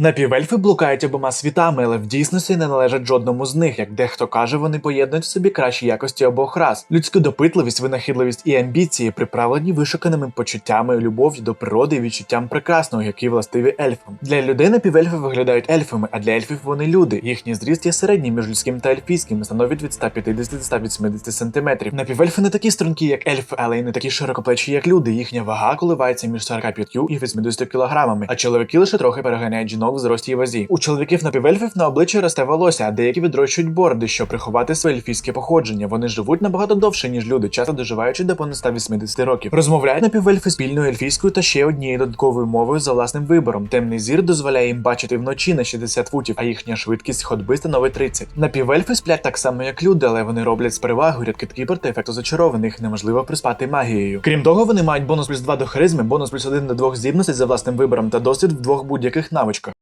Напівельфи блукають обома світами, але в дійсності не належать жодному з них. Як дехто каже, вони поєднують в собі кращі якості обох рас: людську допитливість, винахідливість і амбіції, приправлені вишуканими почуттями, любов'ю до природи і відчуттям прекрасного, які властиві ельфам. Для людей напівельфи виглядають ельфами, а для ельфів вони люди. Їхній зріст є середній між людським та ельфійським, становить від 150 до 180 сантиметрів. Напівельфи не такі стрункі, як ельфи, але й не такі широкоплечі, як люди. Їхня вага коливається між 45 і 80 кілограмами, а чоловіки лише трохи переганяють жінок в зрості вазі. У чоловіків напівельфів на обличчі росте волосся, а деякі відрощують бороди, щоб приховати своє ельфійське походження. Вони живуть набагато довше, ніж люди, часто доживаючи до понад 180 років. Розмовляють напівельфи спільною ельфійською та ще однією додатковою мовою за власним вибором. Темний зір дозволяє їм бачити вночі на 60 футів, а їхня швидкість ходьби становить 30. Напівельфи сплять так само, як люди, але вони роблять з перевагою рядки кібер та ефекту зачарованих, неможливо приспати магією. Крім того, вони мають бонус плюс 2 до харизми, бонус плюс 1 до двох здібностей за власним вибором та досвід в двох будь-яких навичках.